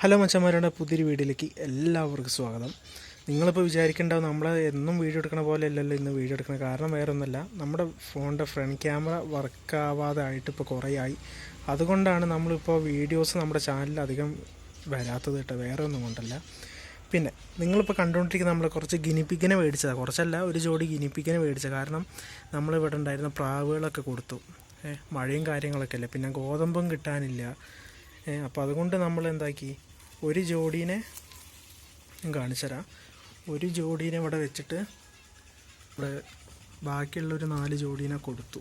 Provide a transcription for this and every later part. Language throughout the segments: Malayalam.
ഹലോ മച്ചന്മാരുടെ പുതിയൊരു വീഡിയോയിലേക്ക് എല്ലാവർക്കും സ്വാഗതം. നിങ്ങളിപ്പോൾ വിചാരിക്കേണ്ടാവും നമ്മൾ എന്നും വീഡിയോ എടുക്കണ പോലെ അല്ലല്ലോ ഇന്ന് വീഡിയോ എടുക്കണ. കാരണം വേറെ ഒന്നുമല്ല നമ്മുടെ ഫോണിന്റെ ഫ്രണ്ട് ക്യാമറ വർക്കാവാതെ ആയിട്ട് ഇപ്പോൾ കുറേ ആയി. അതുകൊണ്ടാണ് നമ്മളിപ്പോൾ വീഡിയോസ് നമ്മുടെ ചാനലിൽ അധികം വരാത്തത് കേട്ടോ വേറെ ഒന്നും കൊണ്ടല്ല. പിന്നെ നിങ്ങളിപ്പോൾ കണ്ടുകൊണ്ടിരിക്കുന്ന നമ്മൾ കുറച്ച് ഗിനിപ്പിക്കനെ മേടിച്ചതാണ് കുറച്ചല്ല ഒരു ജോഡി ഗിനിപ്പിക്കനെ മേടിച്ചത്. കാരണം നമ്മളിവിടെ ഉണ്ടായിരുന്ന പ്രാവുകളൊക്കെ കൊടുത്തു. മഴയും കാര്യങ്ങളൊക്കെ അല്ലേ? പിന്നെ ഗോതമ്പും കിട്ടാനില്ല. അപ്പോൾ അതുകൊണ്ട് നമ്മൾ എന്താക്കി ഒരു ജോഡീനെ ഞാൻ കാണിച്ചു തരാം ഒരു ജോഡീനെ ഇവിടെ വെച്ചിട്ട് ഇവിടെ ബാക്കിയുള്ള ഒരു നാല് ജോഡീനെ കൊടുത്തു.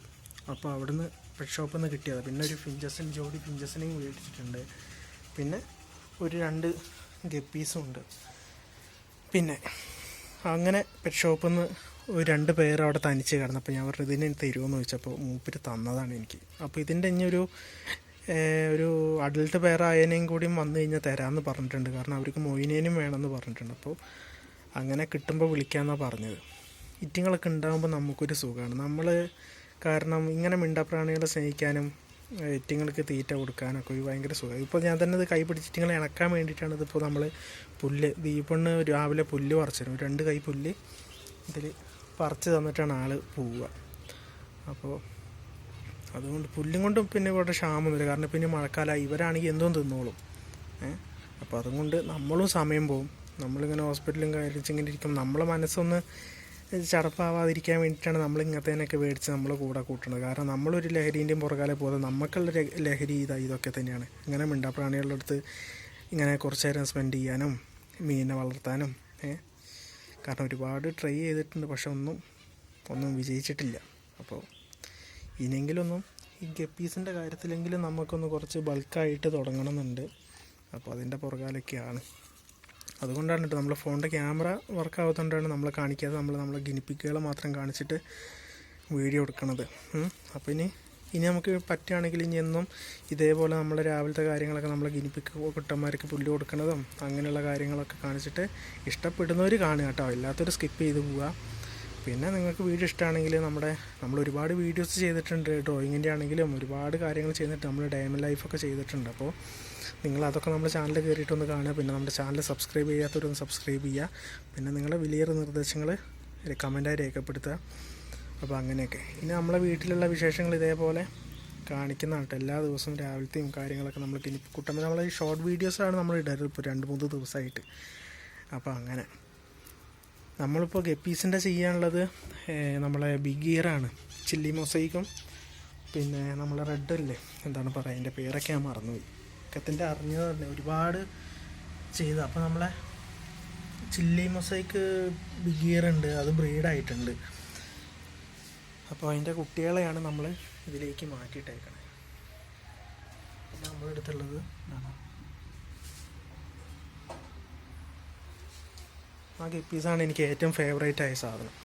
അപ്പോൾ അവിടുന്ന് പെറ്റ് ഷോപ്പിൽ നിന്ന് കിട്ടിയത്. പിന്നെ ഒരു ഫിഞ്ചസിൻ ജോഡി ഫിഞ്ചസിനെയും മേടിച്ചിട്ടുണ്ട്. പിന്നെ ഒരു രണ്ട് ഗപ്പീസും ഉണ്ട്. പിന്നെ അങ്ങനെ പെറ്റ് ഷോപ്പിൽ നിന്ന് ഒരു രണ്ട് പേർ അവിടെ തനിച്ച് കിടന്നപ്പോൾ ഞാൻ പറഞ്ഞു ഇതിന് തരുമെന്ന് ചോദിച്ചപ്പോൾ മൂപ്പര് തന്നതാണ് എനിക്ക്. അപ്പോൾ ഇതിന്റെ ഇനി ഒരു ഒരു അഡൽട്ട് പേരായനെയും കൂടിയും വന്നു കഴിഞ്ഞാൽ തരാമെന്ന് പറഞ്ഞിട്ടുണ്ട്. കാരണം അവർക്ക് മൊയിനേനും വേണമെന്ന് പറഞ്ഞിട്ടുണ്ട്. അപ്പോൾ അങ്ങനെ കിട്ടുമ്പോൾ വിളിക്കാമെന്നാണ് പറഞ്ഞത്. ഇറ്റിങ്ങളൊക്കെ ഉണ്ടാകുമ്പോൾ നമുക്കൊരു സുഖമാണ് നമ്മൾ കാരണം ഇങ്ങനെ മിണ്ടാപ്രാണികളെ സ്നേഹിക്കാനും ഇറ്റിങ്ങൾക്ക് തീറ്റ കൊടുക്കാനൊക്കെ ഒരു ഭയങ്കര സുഖം. ഇപ്പോൾ ഞാൻ തന്നെ ഇത് കൈ പിടിച്ചിട്ടിങ്ങളെ ഇണക്കാൻ വേണ്ടിയിട്ടാണ് ഇതിപ്പോൾ നമ്മൾ പുല്ല് ദീപണ്ണ് രാവിലെ പുല്ല് പറിച്ചു തരും രണ്ട് കൈ പുല്ല് ഇതിൽ പറിച്ച് തന്നിട്ടാണ് ആൾ പോവുക. അപ്പോൾ അതുകൊണ്ട് പുല്ലും കൊണ്ടും പിന്നെ ഇവിടെ ക്ഷാമമൊന്നുമില്ല കാരണം പിന്നെ മഴക്കാലമായി. ഇവരാണെങ്കിൽ എന്തും തിന്നോളും. ഏഹ് അപ്പോൾ അതുകൊണ്ട് നമ്മളും സമയം പോവും. നമ്മളിങ്ങനെ ഹോസ്പിറ്റലും കാര്യച്ചിങ്ങനെ ഇരിക്കും നമ്മളെ മനസ്സൊന്ന് ചടപ്പാവാതിരിക്കാൻ വേണ്ടിയിട്ടാണ് നമ്മൾ ഇങ്ങനത്തേനൊക്കെ മേടിച്ച് നമ്മൾ കൂടെ കൂട്ടുന്നത് കാരണം നമ്മളൊരു ലഹരീന്റെയും പുറകാലെ പോകുന്നത് നമുക്കുള്ള ലഹരി ഇതാ ഇതൊക്കെ തന്നെയാണ്. ഇങ്ങനെ മിണ്ടാപ്രാണികളുടെ അടുത്ത് ഇങ്ങനെ കുറച്ച് നേരം സ്പെൻഡ് ചെയ്യാനും മീനിനെ വളർത്താനും കാരണം ഒരുപാട് ട്രൈ ചെയ്തിട്ടുണ്ട്. പക്ഷെ ഒന്നും ഒന്നും വിജയിച്ചിട്ടില്ല. അപ്പോൾ ഇനിയെങ്കിലൊന്നും ഈ ഗപ്പീസിന്റെ കാര്യത്തിലെങ്കിലും നമുക്കൊന്ന് കുറച്ച് ബൾക്കായിട്ട് തുടങ്ങണമെന്നുണ്ട്. അപ്പോൾ അതിന്റെ പുറകാലൊക്കെയാണ്. അതുകൊണ്ടാണ് കേട്ടോ നമ്മളെ ഫോണിന്റെ ക്യാമറ വർക്ക് ആവാത്തതുകൊണ്ടാണ് നമ്മളെ കാണിക്കാതെ നമ്മൾ നമ്മളെ ഗിനിപ്പിക്കുകളെ മാത്രം കാണിച്ചിട്ട് വീഡിയോ എടുക്കണത്. അപ്പോൾ ഇനി ഇനി നമുക്ക് പറ്റുകയാണെങ്കിൽ ഇനി എന്നും ഇതേപോലെ നമ്മൾ രാവിലത്തെ കാര്യങ്ങളൊക്കെ നമ്മളെ ഗിനിപ്പിക്ക കുട്ടന്മാർക്ക് പുല്ല് കൊടുക്കുന്നതും അങ്ങനെയുള്ള കാര്യങ്ങളൊക്കെ കാണിച്ചിട്ട് ഇഷ്ടപ്പെടുന്നവർ കാണുക കേട്ടോ. ഇല്ലാത്തൊരു സ്കിപ്പ് ചെയ്ത് പോവുക. പിന്നെ നിങ്ങൾക്ക് വീഡിയോ ഇഷ്ടമാണെങ്കിൽ നമ്മുടെ നമ്മൾ ഒരുപാട് വീഡിയോസ് ചെയ്തിട്ടുണ്ട് ഡ്രോയിങ്ങിന്റെ ആണെങ്കിലും ഒരുപാട് കാര്യങ്ങൾ ചെയ്തിട്ട് നമ്മൾ ഡയമണ്ട് ലൈഫൊക്കെ ചെയ്തിട്ടുണ്ട്. അപ്പോൾ നിങ്ങൾ അതൊക്കെ നമ്മുടെ ചാനൽ കയറിയിട്ടൊന്ന് കാണുക. പിന്നെ നമ്മുടെ ചാനൽ സബ്സ്ക്രൈബ് ചെയ്യാത്തവരൊന്ന് സബ്സ്ക്രൈബ് ചെയ്യുക. പിന്നെ നിങ്ങളുടെ വിലയേറെ നിർദ്ദേശങ്ങൾ കമന്റായി രേഖപ്പെടുത്തുക. അപ്പോൾ അങ്ങനെയൊക്കെ. ഇനി നമ്മളെ വീട്ടിലുള്ള വിശേഷങ്ങൾ ഇതേപോലെ കാണിക്കുന്നതാണ് കേട്ടോ. എല്ലാ ദിവസവും രാവിലത്തെയും കാര്യങ്ങളൊക്കെ നമ്മൾ ഇനി നമ്മൾ ഈ ഷോർട്ട് വീഡിയോസാണ് നമ്മൾ ഇടരുത് ഇപ്പോൾ രണ്ട് മൂന്ന് ദിവസമായിട്ട്. അപ്പോൾ അങ്ങനെ. നമ്മളിപ്പോൾ ഗപ്പീസിന്റെ ചെയ്യാനുള്ളത് നമ്മളെ ബിഗ് ഇയറാണ് ചില്ലി മൊസൈക്കും പിന്നെ നമ്മളെ റെഡ് അല്ലേ എന്താണ് പറയുക? അതിന്റെ പേരൊക്കെ ഞാൻ മറന്നുപോയി. ഒക്കത്തിന്റെ അറിഞ്ഞത് തന്നെ. ഒരുപാട് ചെയ്ത്. അപ്പോൾ നമ്മളെ ചില്ലി മൊസൈക്ക് ബിഗ് ഇയർ ഉണ്ട്. അത് ബ്രീഡായിട്ടുണ്ട് അപ്പോൾ അതിന്റെ കുട്ടികളെയാണ് നമ്മൾ ഇതിലേക്ക് മാറ്റിയിട്ടേക്കണത് അടുത്തുള്ളത് ഇതാണ്. ആ ഗപ്പീസാണ് എനിക്ക് ഏറ്റവും ഫേവറേറ്റ് ആയ സാധനം.